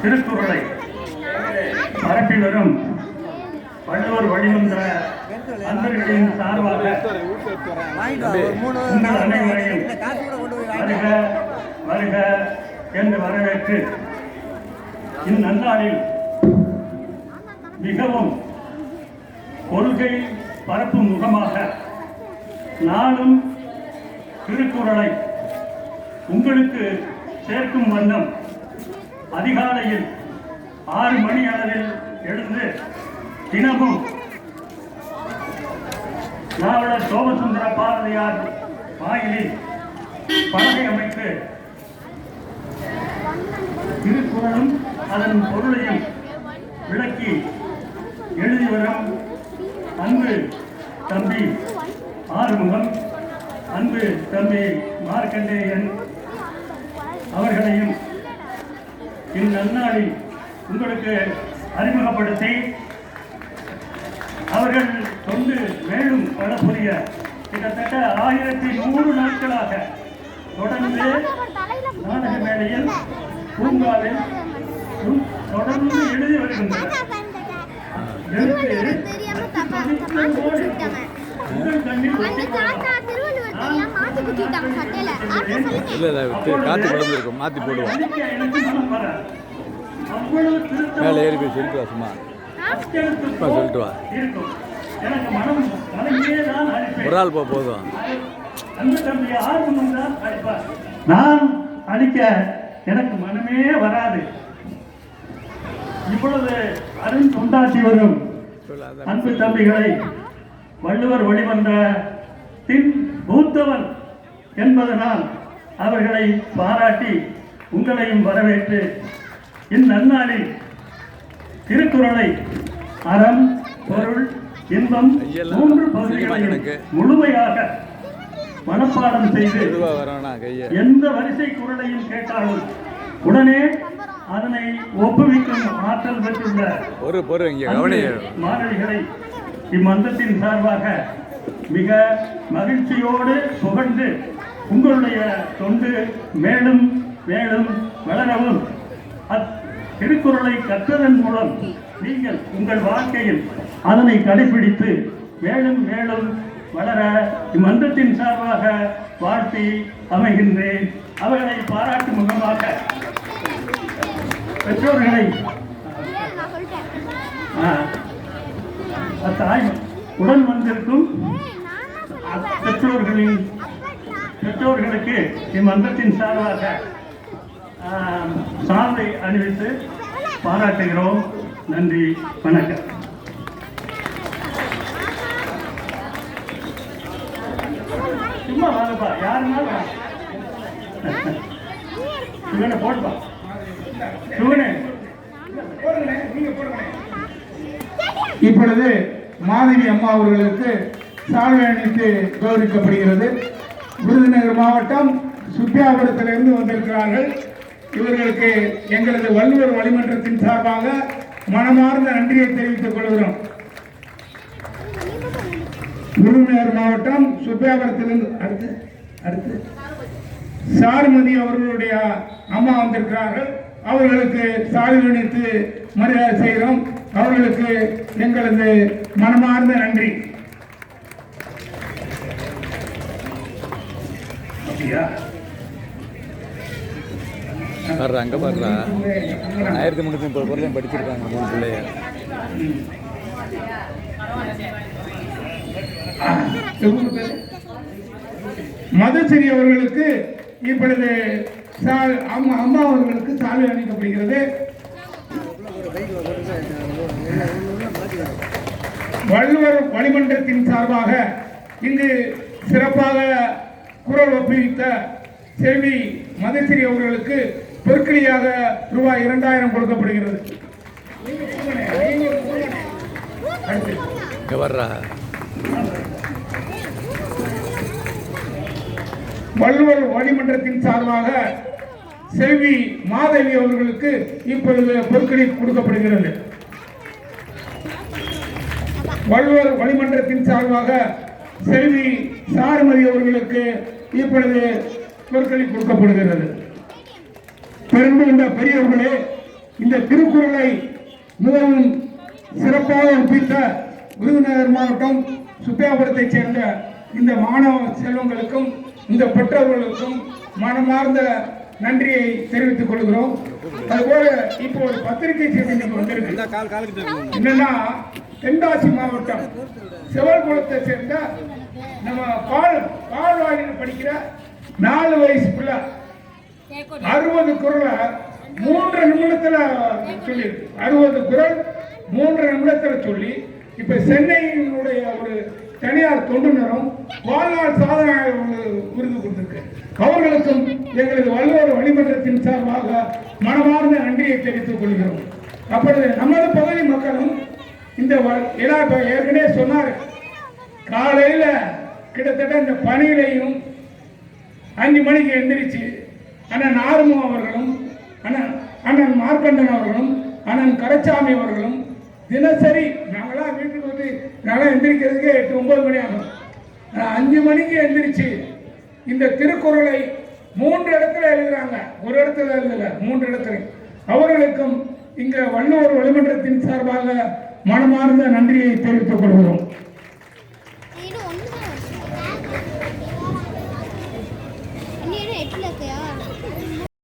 திருக்குறளை பரப்பி வரும் வள்ளுவர் வழிவந்த அன்பர்களின் சார்பாக உங்கள் அனைவரையும் வருக வருக என்று வரவேற்று இந்நன்னாளில் மிகவும் கொள்கை பரப்பும் முகமாக நானும் திருக்குறளை உங்களுக்கு சேர்க்கும் வண்ணம் அதிகாலையில் ஆறு மணி அளவில் எழுந்து தினமும் திராவிட சோமசுந்தர பாரதியார் வாயிலில் பலகை அமைத்து திருக்குறளும் அதன் பொருளையும் விளக்கி எழுதி வரும் அன்பு தம்பி ஆறுமுகம் அன்பு தம்பி மார்க்கண்டேயன் அவர்களையும் இந்நன்னாளில் உங்களுக்கு அறிமுகப்படுத்தி அவர்கள் தொண்டு மேலும் பல புரிய கிட்டத்தட்ட ஆயிரத்தி நூறு நாட்களாக தொடர்ந்து நாடக மேடையில் பூங்காவில் தொடர்ந்து எழுதி வருகின்றனர் எழுத்து உங்கள் கண்ணில் இல்லை இல்லை காற்று குழந்திருக்கும் மாற்றி போடுவோம். மேலே ஏறி போய் சொல்லிட்டு வா சும்மா. சும்மா சொல்லிட்டு வா. ஒரு ஆள் போ போதும். நான் அளிக்க எனக்கு மனமே வராது. இவ்வளவு அருண் தொண்டாற்றி வரும். அன்பு தம்பிகளை வள்ளுவர் வழிவந்த தின் மூத்தவன் என்பதனால் அவர்களை பாராட்டி உங்களையும் வரவேற்று இந்நன்னாளில் திருக்குறளை அறம் பொருள் இன்பம் மூன்று பகுதிகளையும். முழுமையாக மனப்பாடம் செய்து எந்த வரிசை குரலையும் கேட்டாலும் உடனே அதனை ஒப்புவிக்கும் ஆற்றல் பெற்றுள்ள கவனி மாணவிகளை இம்மன்றத்தின் சார்பாக மிக மகிழ்ச்சியோடு புகழ்ந்து உங்களுடைய தொண்டு மேலும் மேலும் வளரவும். அத் திருக்குறளை கற்றதன் மூலம் நீங்கள் உங்கள் வாழ்க்கையில் அதனை கடைபிடித்து மேலும் மேலும் வளர இம்மன்றத்தின் சார்பாக வாழ்த்தி அமைகின்றேன். அவர்களை பாராட்டும் முகமாக பெற்றோர்களை தாய் உடன் வந்திருக்கும் பெற்றோர்களின் பெற்றோர்களுக்கு இம்மன்றத்தின் சார்பாக சால்வை அணிவித்து பாராட்டுகிறோம். நன்றி வணக்கம். சும்மா வாங்கப்பா யாருனாலும் வா. சிவனை போடுப்பா. சிவனே இப்பொழுது மாதவி அம்மா அவர்களுக்கு சால்வை அணித்து கௌரவிக்கப்படுகிறது. விருதுநகர் மாவட்டம் சுப்பியாபுரத்திலிருந்து வந்திருக்கிறார்கள். இவர்களுக்கு எங்களது வள்ளுவர் வழிமன்றத்தின் சார்பாக மனமார்ந்த நன்றியை தெரிவித்துக் கொள்கிறோம். விருதுநகர் மாவட்டம் சுப்பியாபுரத்திலிருந்து அடுத்து அடுத்து சாருமதி அவர்களுடைய அம்மா வந்திருக்கிறார்கள். அவர்களுக்கு சாலை அணித்து மரியாதை செய்கிறோம். அவர்களுக்கு எங்களது மனமார்ந்த நன்றி. வர்றா அங்கே பாடுறா ஆயிரத்தி முந்நூற்றி முப்பது பொருளையும் படிச்சிருக்காங்க மூணு பிள்ளைய மதசரி அவர்களுக்கு இப்பொழுது சா- அம்மா அம்மா அவர்களுக்கு சாலை அணிக்கப்படுகிறது வள்ளுவர் வழிமன்றத்தின் சார்பாக இங்கு சிறப்பாக குரல் ஒப்புவித்த செல்வி மதசிறி அவர்களுக்கு பொற்களியாக ரூபாய் இரண்டாயிரம் கொடுக்கப்படுகிறது. வள்ளுவர் வழிமன்றத்தின் சார்பாக செல்வி மாதவி அவர்களுக்கு இப்பொழுது பொற்களி கொடுக்கப்படுகிறது. வள்ளுவர் வழிமன்றத்தின் சார்பாக செல்வி சாருமதி அவர்களுக்கு இப்பொழுது பொற்களி கொடுக்கப்படுகிறது. பெரும்பு இந்த பெரியவர்களே இந்த திருக்குறளை மிகவும் சிறப்பாக ஒப்பித்த விருதுநகர் மாவட்டம் சுப்பியாபுரத்தைச் சேர்ந்த இந்த மாணவ செல்வங்களுக்கும் இந்த பெற்றோர்களுக்கும் மனமார்ந்த நன்றியை தெரிவித்துக் கொள்கிறோம். அதுபோல இப்போ ஒரு பத்திரிகை செய்தி வந்திருக்கு. என்னன்னா தென்காசி மாவட்டம் செவல்குளத்தை சேர்ந்த நம்ம பால் பால்வாடியில் படிக்கிற நாலு வயசு பிள்ளை. அறுபது குரலை மூன்று நிமிடத்தில் சொல்லி அறுபது குரல் மூன்று நிமிடத்தில் சொல்லி இப்ப சென்னையினுடைய ஒரு தனியார் தொண்டுநரும் வாழ்நாள் சாதனை ஒரு விருது கொடுத்திருக்கு. அவர்களுக்கும் எங்களது வள்ளுவர் வழிமன்றத்தின் சார்பாக மனமார்ந்த நன்றியை தெரிவித்துக் கொள்கிறோம். அப்பொழுது நமது பகுதி மக்களும் இந்த வ- ஏன்னா இப்போ ஏற்கனவே சொன்னார். காலையில் கிட்டத்தட்ட இந்த பணியிலையும் அஞ்சு மணிக்கு எந்திரிச்சு அண்ணன் ஆறுமு அவர்களும் அண்ணன் அண்ணன் மார்க்கண்டன் அவர்களும் அண்ணன் கரச்சாமி அவர்களும் தினசரி நாங்களாம் வீட்டுக்கு வந்து நாங்களாம் எந்திரிக்கிறதுக்கே எட்டு ஒன்பது மணி ஆகும். அஞ்சு மணிக்கு எந்திரிச்சு இந்த திருக்குறளை மூன்று இடத்துல எழுதுறாங்க. ஒரு இடத்துல எழுதல மூன்று இடத்துல. அவர்களுக்கும் இங்கே வள்ளுவர் வழிமன்றத்தின் சார்பாக மனமார்ந்த நன்றியை தெரிவித்துக் கொள்கிறோம்.